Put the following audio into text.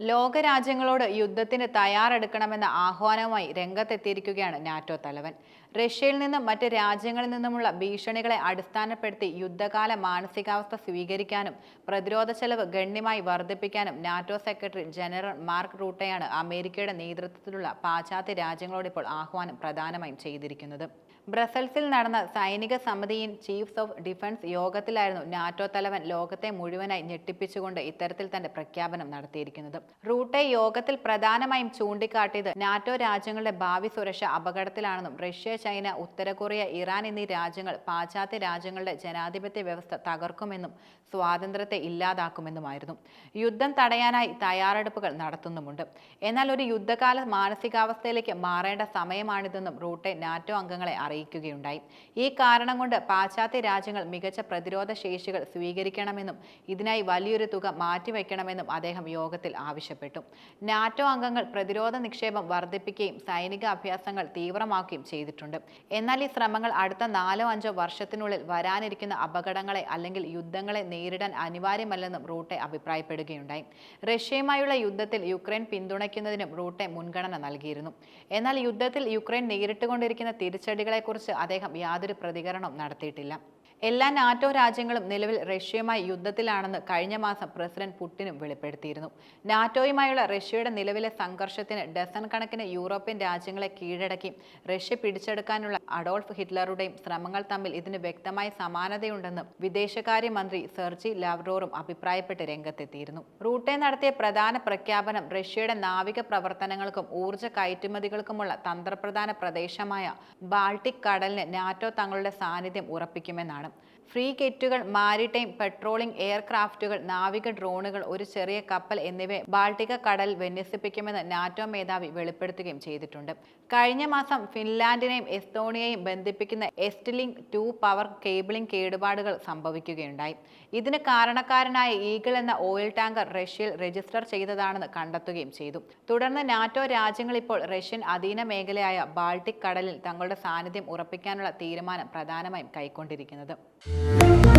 ലോകരാജ്യങ്ങളോട് യുദ്ധത്തിന് തയ്യാറെടുക്കണമെന്ന ആഹ്വാനവുമായി രംഗത്തെത്തിയിരിക്കുകയാണ് നാറ്റോ തലവൻ. റഷ്യയിൽ നിന്നും മറ്റ് രാജ്യങ്ങളിൽ നിന്നുമുള്ള ഭീഷണികളെ അടിസ്ഥാനപ്പെടുത്തി യുദ്ധകാല മാനസികാവസ്ഥ സ്വീകരിക്കാനും പ്രതിരോധ ചെലവ് ഗണ്യമായി വർദ്ധിപ്പിക്കാനും നാറ്റോ സെക്രട്ടറി ജനറൽ മാർക്ക് റൂട്ടയാണ് അമേരിക്കയുടെ നേതൃത്വത്തിലുള്ള പാശ്ചാത്യ രാജ്യങ്ങളോട് ഇപ്പോൾ ആഹ്വാനം പ്രധാനമായും ചെയ്തിരിക്കുന്നത്. ബ്രസൽസിൽ നടന്ന സൈനിക സമിതിയിൻ ചീഫ്സ് ഓഫ് ഡിഫൻസ് യോഗത്തിലായിരുന്നു നാറ്റോ തലവൻ ലോകത്തെ മുഴുവനായി ഞെട്ടിപ്പിച്ചുകൊണ്ട് ഇത്തരത്തിൽ തന്റെ പ്രഖ്യാപനം നടത്തിയിരിക്കുന്നത്. റൂട്ടെ യോഗത്തിൽ പ്രധാനമായും ചൂണ്ടിക്കാട്ടിയത് നാറ്റോ രാജ്യങ്ങളുടെ ഭാവി സുരക്ഷ അപകടത്തിലാണെന്നും റഷ്യ ചൈന ഉത്തര കൊറിയ ഇറാൻ എന്നീ രാജ്യങ്ങൾ പാശ്ചാത്യ രാജ്യങ്ങളുടെ ജനാധിപത്യ വ്യവസ്ഥ തകർക്കുമെന്നും സ്വാതന്ത്ര്യത്തെ ഇല്ലാതാക്കുമെന്നുമായിരുന്നു. യുദ്ധം തടയാനായി തയ്യാറെടുപ്പുകൾ നടത്തുന്നുമുണ്ട്. എന്നാൽ ഒരു യുദ്ധകാല മാനസികാവസ്ഥയിലേക്ക് മാറേണ്ട സമയമാണിതെന്നും റൂട്ടെ നാറ്റോ അംഗങ്ങളെ അറിയിക്കുകയുണ്ടായി. ഈ കാരണം കൊണ്ട് പാശ്ചാത്യ രാജ്യങ്ങൾ മികച്ച പ്രതിരോധ ശേഷികൾ സ്വീകരിക്കണമെന്നും ഇതിനായി വലിയൊരു തുക മാറ്റിവെക്കണമെന്നും അദ്ദേഹം യോഗത്തിൽ ആവശ്യപ്പെട്ടു. നാറ്റോ അംഗങ്ങൾ പ്രതിരോധ നിക്ഷേപം വർദ്ധിപ്പിക്കുകയും സൈനിക അഭ്യാസങ്ങൾ തീവ്രമാക്കുകയും ചെയ്തിട്ടുണ്ട്. എന്നാൽ ഈ ശ്രമങ്ങൾ അടുത്ത നാലോ അഞ്ചോ വർഷത്തിനുള്ളിൽ വരാനിരിക്കുന്ന അപകടങ്ങളെ അല്ലെങ്കിൽ യുദ്ധങ്ങളെ നേരിടാൻ അനിവാര്യമല്ലെന്നും റൂട്ടെ അഭിപ്രായപ്പെടുകയുണ്ടായി. റഷ്യയുമായുള്ള യുദ്ധത്തിൽ യുക്രൈൻ പിന്തുണയ്ക്കുന്നതിനും റൂട്ടെ മുൻഗണന നൽകിയിരുന്നു. എന്നാൽ യുദ്ധത്തിൽ യുക്രൈൻ നേരിട്ടുകൊണ്ടിരിക്കുന്ന തിരിച്ചടികളെക്കുറിച്ച് അദ്ദേഹം യാതൊരു പ്രതികരണവും നടത്തിയിട്ടില്ല. എല്ലാ നാറ്റോ രാജ്യങ്ങളും നിലവിൽ റഷ്യയുമായി യുദ്ധത്തിലാണെന്ന് കഴിഞ്ഞ മാസം പ്രസിഡന്റ് പുടിനും വെളിപ്പെടുത്തിയിരുന്നു. നാറ്റോയുമായുള്ള റഷ്യയുടെ നിലവിലെ സംഘർഷത്തിന് ഡസൺ കണക്കിന് യൂറോപ്യൻ രാജ്യങ്ങളെ കീഴടക്കി റഷ്യ പിടിച്ചെടുക്കാനുള്ള അഡോൾഫ് ഹിറ്റ്ലറുടെയും ശ്രമങ്ങൾ തമ്മിൽ ഇതിന് വ്യക്തമായ സമാനതയുണ്ടെന്നും വിദേശകാര്യമന്ത്രി സെർജി ലാവ്റോറും അഭിപ്രായപ്പെട്ട് രംഗത്തെത്തിയിരുന്നു. റൂട്ടെ നടത്തിയ പ്രധാന പ്രഖ്യാപനം റഷ്യയുടെ നാവിക പ്രവർത്തനങ്ങൾക്കും ഊർജ കയറ്റുമതികൾക്കുമുള്ള തന്ത്രപ്രധാന പ്രദേശമായ ബാൾട്ടിക് കടലിന് നാറ്റോ തങ്ങളുടെ സാന്നിധ്യം ഉറപ്പിക്കുമെന്നാണ് ഫ്രീ കെറ്റുകൾ മാരിടൈം പെട്രോളിംഗ് എയർക്രാഫ്റ്റുകൾ നാവിക ഡ്രോണുകൾ ഒരു ചെറിയ കപ്പൽ എന്നിവ ബാൾട്ടിക കടൽ വിന്യസിപ്പിക്കുമെന്ന് നാറ്റോ മേധാവി വെളിപ്പെടുത്തുകയും ചെയ്തിട്ടുണ്ട്. കഴിഞ്ഞ മാസം ഫിൻലാൻഡിനെയും എസ്തോണിയയും ബന്ധിപ്പിക്കുന്ന എസ്റ്റിലിംഗ് ടു പവർ കേബിളിംഗ് കേടുപാടുകൾ സംഭവിക്കുകയുണ്ടായി. ഇതിന് കാരണക്കാരനായ ഈഗിൾ എന്ന ഓയിൽ ടാങ്കർ റഷ്യയിൽ രജിസ്റ്റർ ചെയ്തതാണെന്ന് കണ്ടെത്തുകയും ചെയ്തു. തുടർന്ന് നാറ്റോ രാജ്യങ്ങൾ ഇപ്പോൾ റഷ്യൻ അധീന മേഖലയായ ബാൾട്ടിക് കടലിൽ തങ്ങളുടെ സാന്നിധ്യം ഉറപ്പിക്കാനുള്ള തീരുമാനം പ്രധാനമായും കൈക്കൊണ്ടിരിക്കുന്നത്. Thank you.